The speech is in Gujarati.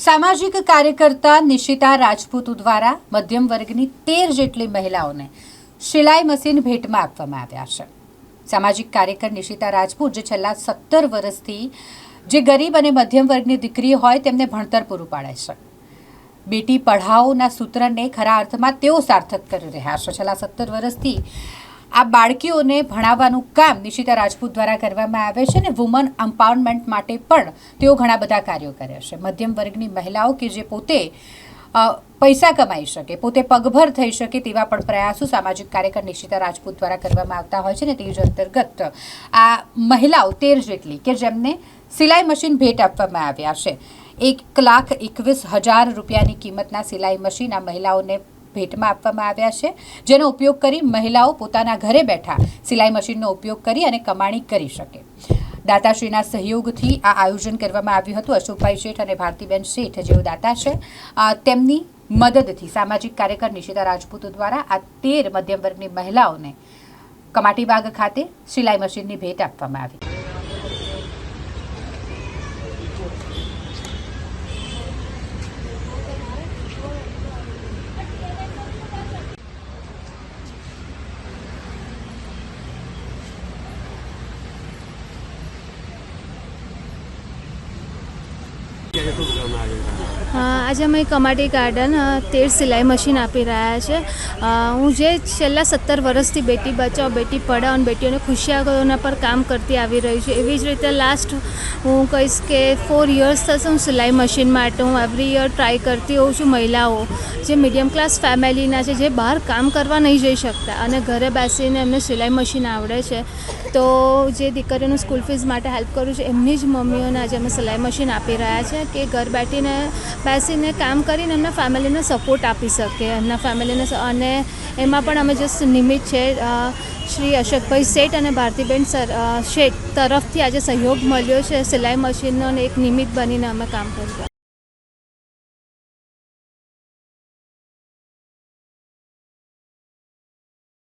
સામાજિક કાર્યકર્તા નિશિતા રાજપૂત દ્વારા મધ્યમ વર્ગની તેર જેટલી મહિલાઓને સિલાઈ મશીન ભેટમાં આપવામાં આવ્યા છે. સામાજિક કાર્યકર નિશિતા રાજપૂત, જે છેલ્લા સત્તર વર્ષથી જે ગરીબ અને મધ્યમ વર્ગની દીકરી હોય, તેમને ભણતર પૂરું પાડે છે. બેટી પઢાઓના સૂત્રને ખરા અર્થમાં તેઓ સાર્થક કરી રહ્યા છે. છેલ્લા સત્તર વર્ષથી આ બાળકીઓને ભણાવવાનું કામ નિશિતા રાજપૂત દ્વારા કરવામાં આવે છે અને વુમન એમ્પાવરમેન્ટ માટે પણ તેઓ ઘણા બધા કાર્યો કરે છે. મધ્યમ વર્ગની મહિલાઓ કે જે પોતે પૈસા કમાઈ શકે, પોતે પગભર થઈ શકે તેવા પણ પ્રયાસો સામાજિક કાર્યકર નિશિતા રાજપૂત દ્વારા કરવામાં આવતા હોય છે ને તે જ અંતર્ગત આ મહિલાઓ તેર જેટલી કે જેમને સિલાઈ મશીન ભેટ આપવામાં આવ્યા છે. એક લાખ એકવીસ હજાર રૂપિયાની કિંમતના સિલાઈ મશીન આ મહિલાઓને ભેટમાં આપવામાં આવ્યા છે, જેનો ઉપયોગ કરી મહિલાઓ પોતાના ઘરે બેઠા સિલાઈ મશીનનો ઉપયોગ કરી અને કમાણી કરી શકે. દાતાશ્રીના સહયોગથી આ આયોજન કરવામાં આવ્યું હતું. અશોકભાઈ શેઠ અને ભારતીબેન શેઠ, જેઓ દાતા છે તેમની મદદથી સામાજિક કાર્યકર નિશિતા રાજપૂત દ્વારા આ તેર મધ્યમ વર્ગની મહિલાઓને કમાટીબાગ ખાતે સિલાઈ મશીનની ભેટ આપવામાં આવી. આજે અમે કમાટી ગાર્ડન તેર સિલાઈ મશીન આપી રહ્યા છે. હું જે છેલ્લા સત્તર વર્ષથી બેટી બચાવ, બેટી પઢાઓ અને બેટીઓને ખુશિયાગોના પર કામ કરતી આવી રહી છું. એવી જ રીતે લાસ્ટ હું કહીશ કે ફોર યર્સ થશે હું સિલાઈ મશીન માટે. હું એવરી યર ટ્રાય કરતી હોઉં છું મહિલાઓ. જે મીડિયમ ક્લાસ ફેમિલીના છે, જે બહાર કામ કરવા નહીં જઈ શકતા અને ઘરે બેસીને એમને સિલાઈ મશીન આવડે છે. તો જે દીકરીઓનું સ્કૂલ ફીસ માટે હેલ્પ કરું છું, એમની જ મમ્મીઓને આજે અમે સિલાઈ મશીન આપી રહ્યા છે. કે ઘર બેઠીને બેસીને કામ કરીને એમના ફેમિલીને સપોર્ટ આપી શકે. એમના ફેમિલીને અને એમાં પણ અમે જસ્ટ નિમિત્ત છે શ્રી અશોકભાઈ શેઠ અને ભારતીબેન સર શેઠ તરફથી આજે સહયોગ મળ્યો છે, સિલાઈ મશીનનો એક નિમિત્ત બનીને અમે કામ કરી રહ્યા